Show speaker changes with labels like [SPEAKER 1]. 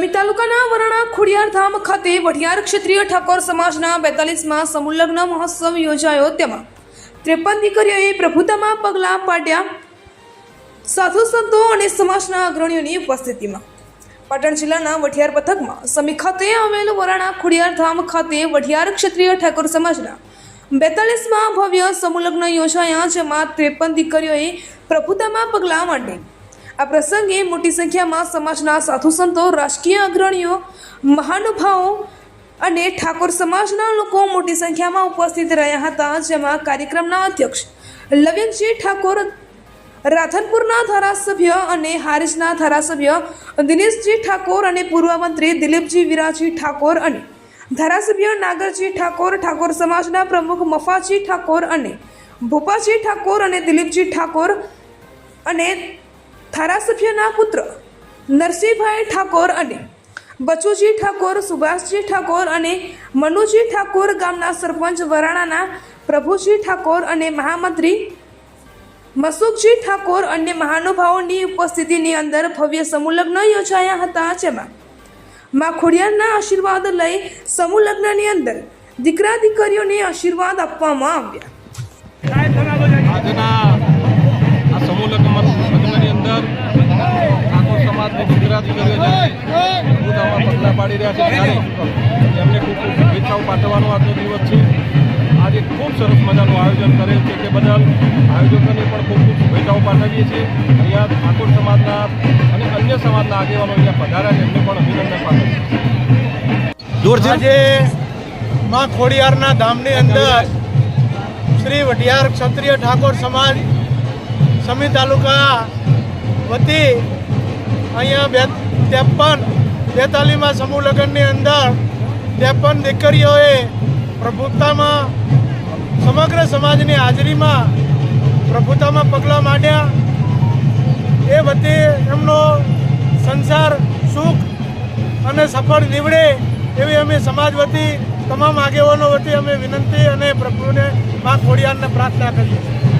[SPEAKER 1] સમી તાલુકાના વરાણા ખોડિયાર ધામ ખાતે વઢિયાર ક્ષત્રિય ઠાકોર સમાજના બેતાલીસમાં સમુલગ્ન મહોત્સવ યોજાયો તેમાં ત્રેપન દીકરીઓએ પ્રભુતામાં પગલાં પાડ્યા. સાધુ સંતો અને સમાજના અગ્રણીઓની ઉપસ્થિતિમાં પાટણ જિલ્લાના વઢિયાર પથકમાં સમી ખાતે આવેલ વરાણા ખોડિયાર ધામ ખાતે વઢિયાર ક્ષત્રિય ઠાકોર સમાજના બેતાલીસમાં ભવ્ય સમુલગ્ન યોજાયા, જેમાં ત્રેપન દીકરીઓએ પ્રભુતામાં પગલાં માંડી આ પ્રસંગે મોટી સંખ્યામાં સમાજના સાધુ સંતો, રાજકીય અગ્રણીઓ, મહાનુભાવો અને ઠાકોર સમાજના લોકો મોટી સંખ્યામાં ઉપસ્થિત રહ્યા હતા, જેમાં કાર્યક્રમના અધ્યક્ષ લવિંગજી ઠાકોર, રાધનપુરના ધારાસભ્ય અને હારીજના ધારાસભ્ય દિનેશજી ઠાકોર અને પૂર્વ મંત્રી દિલીપજી વિરાજી ઠાકોર અને ધારાસભ્ય નાગરજી ઠાકોર ઠાકોર સમાજના પ્રમુખ મફાજી ઠાકોર અને ભૂપાજી ઠાકોર અને દિલીપજી ઠાકોર અને ધારાસભ્યના પુત્ર નરસિંહભાઈ ઠાકોર અને બચુજી ઠાકોર, સુભાષજી ઠાકોર અને મનુજી ઠાકોર ગામના સરપંચ વરાણાના પ્રભુજી ઠાકોર અને મહામંત્રી મસુખજી ઠાકોર અન્ય મહાનુભાવોની ઉપસ્થિતિની અંદર ભવ્ય સમૂહલગ્ન યોજાયા હતા. જેમાં માં ખોડિયારના આશીર્વાદ લઈ સમૂહલગ્નની અંદર દીકરા દીકરીઓને આશીર્વાદ આપવામાં આવ્યા.
[SPEAKER 2] આ સમૂહ લગ્ન લગ્નની અંદર ઠાકોર સમાજની ગુજરાતી કરીએ જ્યારે પગલાં પાડી રહ્યા છે. ત્યારે એમને ખૂબ ખૂબ શુભેચ્છાઓ પાઠવવાનો આજનો દિવસ છે. આજે ખૂબ સરસ મજાનું આયોજન કરેલ છે તે બદલ આયોજકોને પણ ખૂબ ખૂબ શુભેચ્છાઓ પાઠવીએ છીએ. અહીંયા ઠાકોર સમાજના અને અન્ય સમાજના આગેવાનો અહીંયા પધાર્યા છે. એમને પણ અભિનંદન પાઠવીએ
[SPEAKER 3] આજે માં ખોડિયારના ધામની અંદર શ્રી વઢિયાર ક્ષત્રિય ઠાકોર સમાજ સમી તાલુકા વતી અહીંયા બે ત્રેપન બેતાલીમાં સમૂહ લગ્નની અંદર ત્રેપન દીકરીઓએ પ્રભુતામાં સમગ્ર સમાજની હાજરીમાં પ્રભુતામાં પગલાં માંડ્યા. એ વતી એમનો સંસાર સુખ અને સફળ નીવડે એવી અમે સમાજ વતી, તમામ આગેવાનો વતી અમે વિનંતી અને પ્રભુને મા ખોડિયારને પ્રાર્થના કરીએ છીએ.